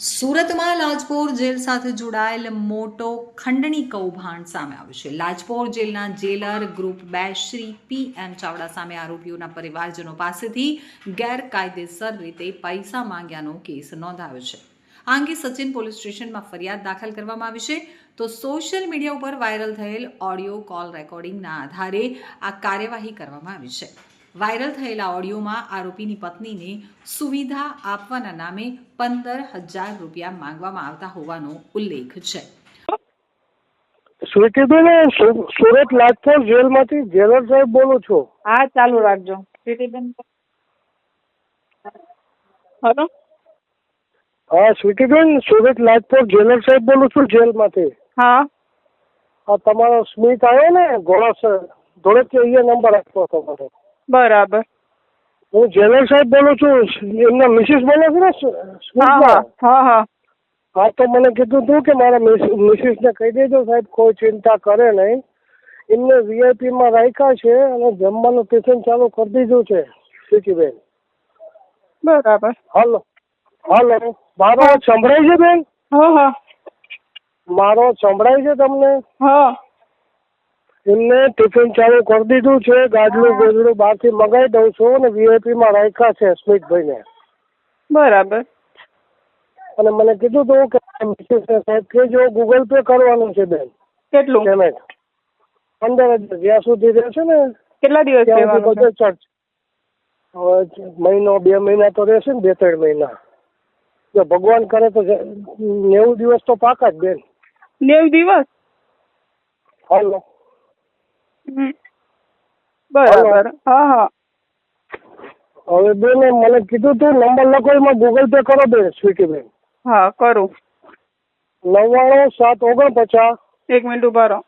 સુરતમાં લાજપોર જેલ સાથે જોડાયેલ મોટો ખંડણી કૌભાંડ સામે આવ્યું છે. લાજપોર જેલના જેલર ગ્રુપ બે શ્રી પી એમ ચાવડા સામે આરોપીઓના પરિવારજનો પાસેથી ગેરકાયદેસર રીતે પૈસા માંગ્યાનો કેસ નોંધાયો છે. આ અંગે સચિન પોલીસ સ્ટેશનમાં ફરિયાદ દાખલ કરવામાં આવી છે. તો સોશિયલ મીડિયા ઉપર વાયરલ થયેલ ઓડિયો કોલ રેકોર્ડિંગના આધારે આ કાર્યવાહી કરવામાં આવી છે. વાયરલ થયેલા ઓડિયોમાં આરોપીની પત્નીને સુવિધા આપવાના નામે પંદર હજાર રૂપિયા માંગવામાં આવતા હોવાનો ઉલ્લેખ છે. સ્વીટીબેન સુરત લાજપોર જેલમાંથી જેલર સાહેબ બોલું છું? હા ચાલુ રાખજો. સ્વીટીબેન હલો? હા સ્વીટીબેન સુરત લાજપોર જેલર સાહેબ બોલું છું જેલમાંથી? હા. આ તમારો સ્મિત આવ્યો ને ઘોડા ધોળેથી અહીંયા નંબર આપ્યો તમારો મને બરાબર. હું જેલર સાહેબ બોલું છું એમના મિસિસ બોલો છે ને હા હા હા તો મને કીધું તું કે મારા મિસિસને કહી દેજો સાહેબ કોઈ ચિંતા કરે નહીં. એમને વીઆઈપીમાં માં રાખ્યા છે અને જમવાનું ટિફિન ચાલુ કરી દીધું છે સ્વીટીબેન બરાબર. હાલો હાલો. મારો સંભળાય છે બેન? હા હા. મારો સંભળાય છે તમને? હા. એમને ટિફિન ચાલુ કરી દીધું છે ગાડલું ગોદડું બહારથી મંગાવી દઉં છું અને વીઆઈપી માં રાખ્યા છે સ્મિતભાઈને બરાબર. અને મને કીધું તું કે સાહેબ સાહેબ કહેજો ગૂગલ પે કરવાનું છે બેન. કેટલું? પેમેન્ટ પંદર હજાર જ્યાં સુધી રહેશે ને કેટલા દિવસ ચર્ચ મહિનો બે મહિના તો રહેશે ને બે ત્રણ મહિના. જો ભગવાન કરે તો નેવું દિવસ તો પાકા જ બેન. નેવું દિવસ? હાલો. બરાબર. હા હા. હવે બેન મને કીધું તું નંબર લખો એમાં ગૂગલ પે કરો બેન સ્વીટી બેન હા કરું. નવ્વાણું સાત ઓગણપચાસ. એક મિનિટ ઊભા રહો.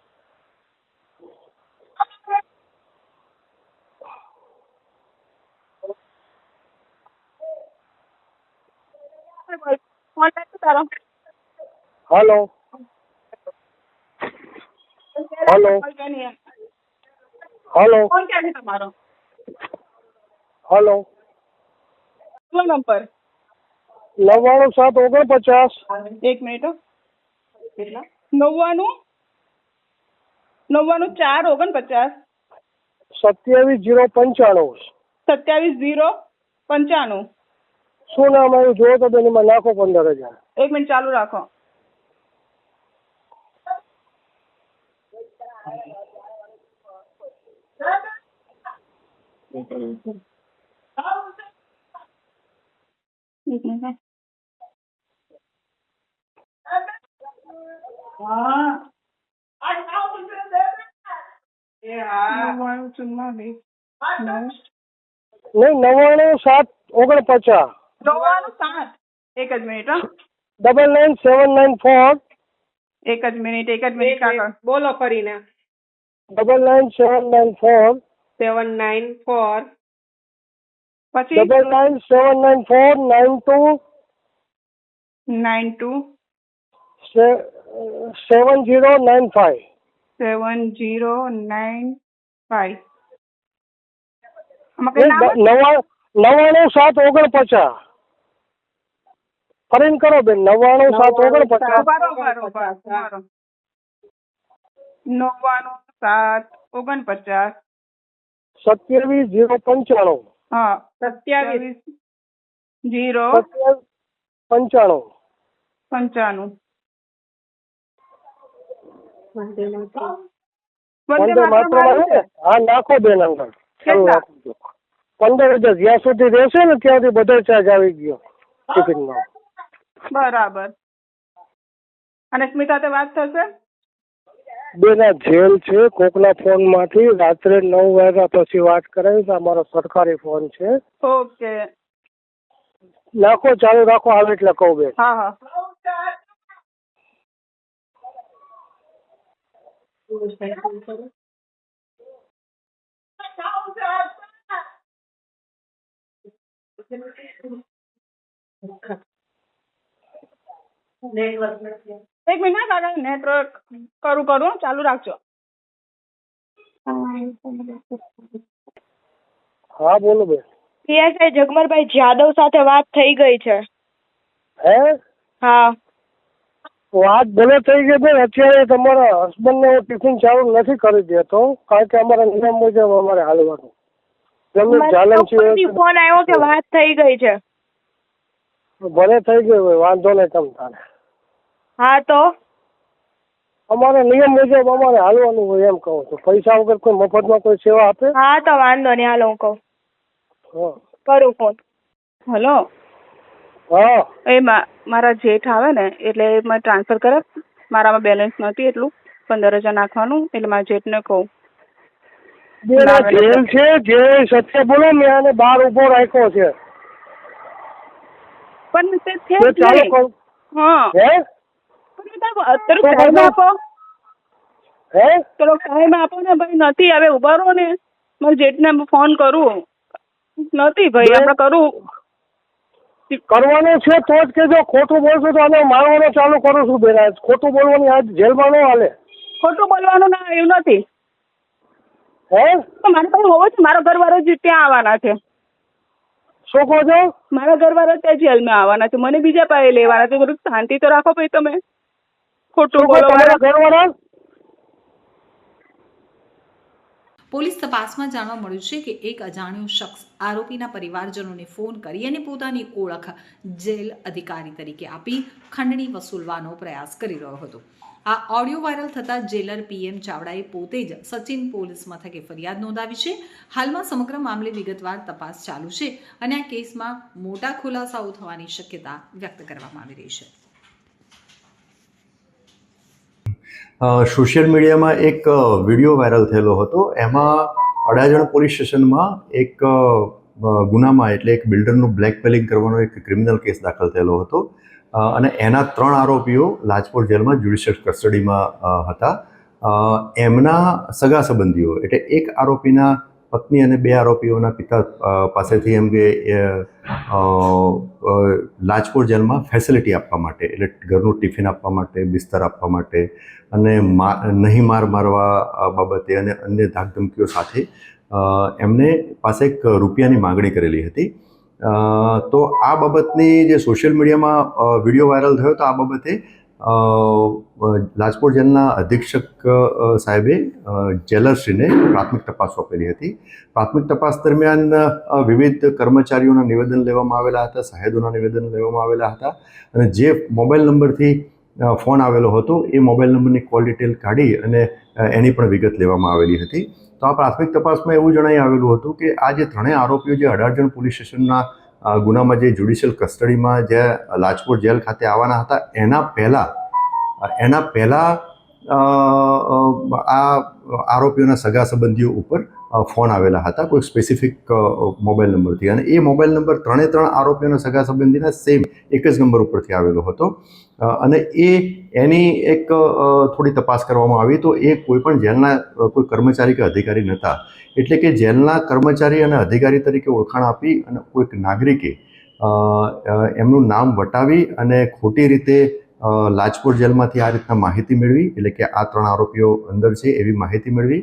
હલો. હલો. હાલો ફોન ક્યાં છે તમારો હાલો શું નંબર નવ્વાણું સાત ઓગણપચાસ એક મિનિટ હો. કેટલા નવ્વાણું નવ્વાણું ચાર ઓગણપચાસ સત્યાવીસ જીરો પંચાણું સત્યાવીસ ઝીરો પંચાણું શું નામ આવ્યું જોવો તો બેન એમાં નાખો પંદર હજાર એક મિનિટ ચાલુ રાખો એક મિનિટ હો. નવ્વાણું સાત ઓગણપચાસ. નવ્વાણું સાત એક જ મિનિટ હો. Double nine seven nine four. એક જ મિનિટ એક જ મિનિટ કાકા. બોલો ફરીને. Double nine seven nine four. Seven nine four પછી double nine seven nine four nine two nine two seven zero nine five seven zero nine five આમાં કઈ નામ નવ્વાણું સાત ઓગણપચાસ ફરીને કરો બેન નવ્વાણું સાત ઓગણપચાસ ઉભારો ઉભારો ઉભારો ઉભારો નવ્વાણું સાત ઓગણપચાસ સત્યાવીસ જીરો પંચાણું. હા સત્યાવીસ જીરો પંચાણું. પંચાણું. વંદે માતરમ. હા નાખો બેન? રાખજો. પંદર હજાર જ્યાં સુધી રહેશે ને ત્યાં સુધી બધો ચાર્જ આવી ગયો ટિફિનમાં. બરાબર. અને સ્મિતા વાત થશે? બેન જેલ છે કોકના ફોનમાંથી રાત્રે નવ વાગ્યા પછી વાત કરાવી છે અમારો સરકારી ફોન છે. ઓકે. નાખો ચાલુ રાખો. આવે એટલે કહું બેન. હા હા. એક મિનિટ કાકા નેટવર્ક કરું કરું. ચાલુ રાખજો. હા બોલો બેન. પીએસઆઈ જગમરભાઈ જાદવ સાથે વાત થઈ ગઈ છે. હે? હા. વાત ભલે થઈ ગઈ બેન અત્યારે તમારા હસબન્ડને હું ટિફિન ચાલુ નથી કરી દેતો કારણ કે અમારા નિયમ મુજબ અમારે હાલવાનું. ફોન આવ્યો કે વાત થઈ ગઈ છે. ભલે થઈ ગઈ હોય વાંધો નહીં તમ તારે. હા તો? અમારે નિયમ મુજબ અમારે હાલવાનું હોય એમ કહું છું. પૈસા વગર કોઈ મફતમાં કોઈ સેવા આપે? હા તો વાંધો નહીં હાલો હું કહું. હા. કરું ફોન. હલો? હા. એ મારા જેઠ આવે ને એટલે મેં ટ્રાન્સફર કરે. મારામાં બેલેન્સ નથી એટલું. પંદર હજાર નાખવાનું એટલે મારા જેઠને કહું. જેલ છે જે સત્ય બોલો મેં આને બહાર ઊભો રાખ્યો છે. પણ તે છે હા? અત્યારે ટાઈમ આપો. હે? થોડોક ટાઈમ આપો ને ભાઈ નથી હવે ઊભા રહો ને. મારા જેઠને ફોન કરું. નથી ભાઈ આપણે કરું. કરવાનું છે તો જ કેજો ખોટું બોલશો તો અમે મારવાનું ચાલુ કરું છું બેરા ખોટું બોલવાની આજ જેલમાં ન હાલે. ખોટું બોલવાનું ના એવું નથી. હે? તો મારે પાસે હોવો છે? મારો ઘરવાળો જ ત્યાં આવવાના છે. શું કહો છો? મારા ઘરવાળા ત્યાં જેલમાં આવવાના છે. મને બીજા પાસે લેવાના છે. બધું શાંતિ તો રાખો ભાઈ તમે. ખોટું બોલો ઘરવાળા? પોલીસ તપાસમાં જાણવા મળ્યું છે કે એક અજાણ્યો શખ્સ આરોપીના પરિવારજનોને ફોન કરી અને પોતાની ઓળખ જેલ અધિકારી તરીકે આપી ખંડણી વસૂલવાનો પ્રયાસ કરી રહ્યો હતો. આ ઓડિયો વાયરલ થતાં જેલર પીએમ ચાવડાએ પોતે જ સચિન પોલીસ મથકે ફરિયાદ નોંધાવી છે. હાલમાં સમગ્ર મામલે વિગતવાર તપાસ ચાલુ છે અને આ કેસમાં મોટા ખુલાસાઓ થવાની શક્યતા વ્યક્ત કરવામાં આવી રહી છે. સોશિયલ મીડિયામાં એક વીડિયો વાયરલ થયેલો હતો. એમાં અડાજણ પોલીસ સ્ટેશનમાં એક ગુનામાં એટલે એક બિલ્ડરનું બ્લેકમેલિંગ કરવાનો એક ક્રિમિનલ કેસ દાખલ થયેલો હતો. અને એના ત્રણ આરોપીઓ લાજપોર જેલમાં જ્યુડિશિયલ કસ્ટડીમાં હતા. એમના સગા સંબંધીઓ એટલે એક આરોપીના પત્ની અને બે આરોપીઓના પિતા પાસેથી એમ કે લાજપોર જેલમાં ફેસિલિટી આપવા માટે, એટલે ઘરનું ટિફિન આપવા માટે, બિસ્તર આપવા માટે અને નહીં માર મારવા બાબતે અને અન્ય ધાકધમકીઓ સાથે એમને પાસે એક રૂપિયાની માગણી કરેલી હતી. તો આ બાબતની જે સોશિયલ મીડિયામાં વીડિયો વાયરલ થયો, તો આ બાબતે લાજપોર જેલના અધિક્ષક સાહેબે જેલરશ્રીને પ્રાથમિક તપાસ સોંપેલી હતી. પ્રાથમિક તપાસ દરમિયાન વિવિધ કર્મચારીઓના નિવેદન લેવામાં આવેલા હતા સાહેદોના નિવેદન લેવામાં આવેલા હતા અને જે મોબાઈલ નંબરથી ફોન આવેલો હતો એ મોબાઈલ નંબરની કોલ ડિટેલ કાઢી અને એની પણ વિગત લેવામાં આવેલી હતી. તો આ પ્રાથમિક તપાસમાં એવું જણાઈ આવેલું હતું કે આ જે ત્રણેય આરોપીઓ જે અઢારજણ પોલીસ સ્ટેશનના ગુનામાં જે જ્યુડિશિયલ કસ્ટડીમાં જે લાજપોર જેલ ખાતે આવવાના હતા, એના પહેલાં એના પહેલાં આ આરોપીઓના સગા સંબંધીઓ ઉપર ફોન આવેલા હતા, કોઈ સ્પેસિફિક મોબાઈલ નંબરથી અને એ મોબાઈલ નંબર ત્રણે ત્રણ આરોપીઓના સગા સંબંધીના સેમ એક જ નંબર ઉપરથી આવેલો હતો. અને એ, એની એક થોડી તપાસ કરવામાં આવી તો એ કોઈ પણ જેલના કોઈ કર્મચારી કે અધિકારી નહોતા એટલે કે જેલના કર્મચારી અને અધિકારી તરીકે ઓળખાણ આપી અને કોઈક નાગરિકે એમનું નામ વટાવી અને ખોટી રીતે લાજપોર જેલમાંથી આ રીતના માહિતી મેળવી. એટલે કે આ ત્રણ આરોપીઓ અંદર છે એવી માહિતી મેળવી.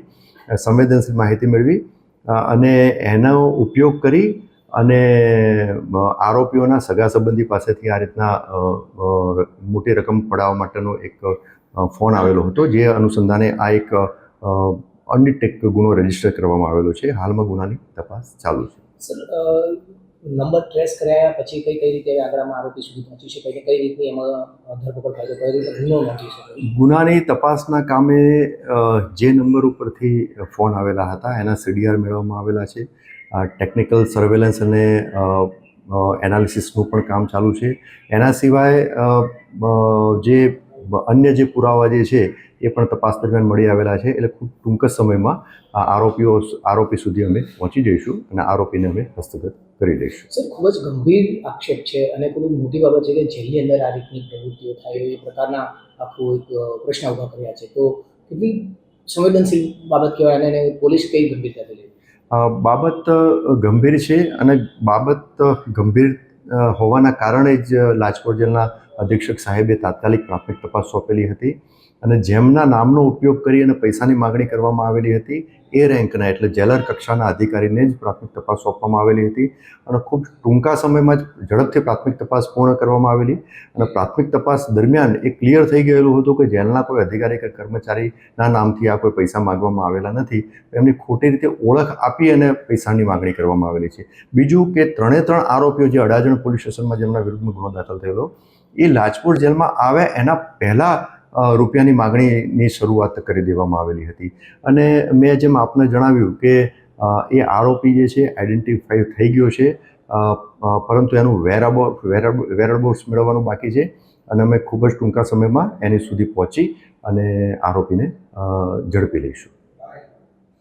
સંવેદનશીલ માહિતી મેળવી અને એનો ઉપયોગ કરી અને આરોપીઓના સગા સંબંધી પાસેથી આ રીતના મોટી રકમ પડાવવા માટેનો એક ફોન આવેલો હતો, જે અનુસંધાને આ એક અનડિટેક ગુનો રજિસ્ટર કરવામાં આવેલો છે. હાલમાં ગુનાની તપાસ ચાલુ છે. સર નંબર ટ્રેસ કરાયા પછી કઈ કઈ રીતે આગળમાં આરોપી સુધી પહોંચી શકે કે કઈ રીતની એમાં ધરપકડ થાય કઈ રીતે ગુનો નોંધી શકે? ગુનાની તપાસના કામે જે નંબર ઉપરથી ફોન આવેલા હતા, એના સીડીઆર મેળવવામાં આવેલા છે. ટેકનિકલ સર્વેલન્સ અને એનાલિસિસનું પણ કામ ચાલુ છે. એના સિવાય જે અન્ય જે પુરાવા જે છે, એ પણ તપાસ દરમિયાન મળી આવેલા છે. એટલે ખૂબ ટૂંક સમયમાં આરોપીઓ, આરોપી સુધી અમે પહોંચી જઈશું અને આરોપીને અમે હસ્તગત કરી દઈશું. સર ખૂબ જ ગંભીર આક્ષેપ છે અને ખૂબ મોટી બાબત છે કે જેલની અંદર આ રીતની પ્રવૃત્તિઓ થાય એ પ્રકારના આખું એક પ્રશ્ન ઊભા કર્યા છે. તો કેટલી સંવેદનશીલ બાબત કહેવાય અને પોલીસ કઈ ગંભીરતાથી લે બાબત ગંભીર છે અને બાબત ગંભીર હોવાના કારણે જ લાજપોર જેલના અધિક્ષક સાહેબે તાત્કાલિક પ્રાથમિક તપાસ સોંપેલી હતી. અને જેમના નામનો ઉપયોગ કરી અને પૈસાની માગણી કરવામાં આવેલી હતી, એ રેન્કના, એટલે જેલર કક્ષાના અધિકારીને જ પ્રાથમિક તપાસ સોંપવામાં આવેલી હતી. અને ખૂબ ટૂંકા સમયમાં જ ઝડપથી પ્રાથમિક તપાસ પૂર્ણ કરવામાં આવેલી. અને પ્રાથમિક તપાસ દરમિયાન એ ક્લિયર થઈ ગયેલું હતું કે જેલના કોઈ અધિકારી કે કર્મચારીના નામથી આ કોઈ પૈસા માગવામાં આવેલા નથી. એમની ખોટી રીતે ઓળખ આપી અને પૈસાની માગણી કરવામાં આવેલી છે. બીજું કે ત્રણે ત્રણ આરોપીઓ જે અડાજણ પોલીસ સ્ટેશનમાં જેમના વિરુદ્ધમાં ગુનો દાખલ થયેલો, એ લાજપુર જેલમાં આવે એના પહેલાં રૂપિયાની માગણીની શરૂઆત કરી દેવામાં આવેલી હતી. અને મેં જેમ આપને જણાવ્યું કે એ આરોપી જે છે આઈડેન્ટિફાઈ થઈ ગયો છે. પરંતુ એનું વેરાબો વેરાબોર્સ મેળવવાનું બાકી છે. અને અમે ખૂબ જ ટૂંકા સમયમાં એની સુધી પહોંચી અને આરોપીને ઝડપી લઈશું.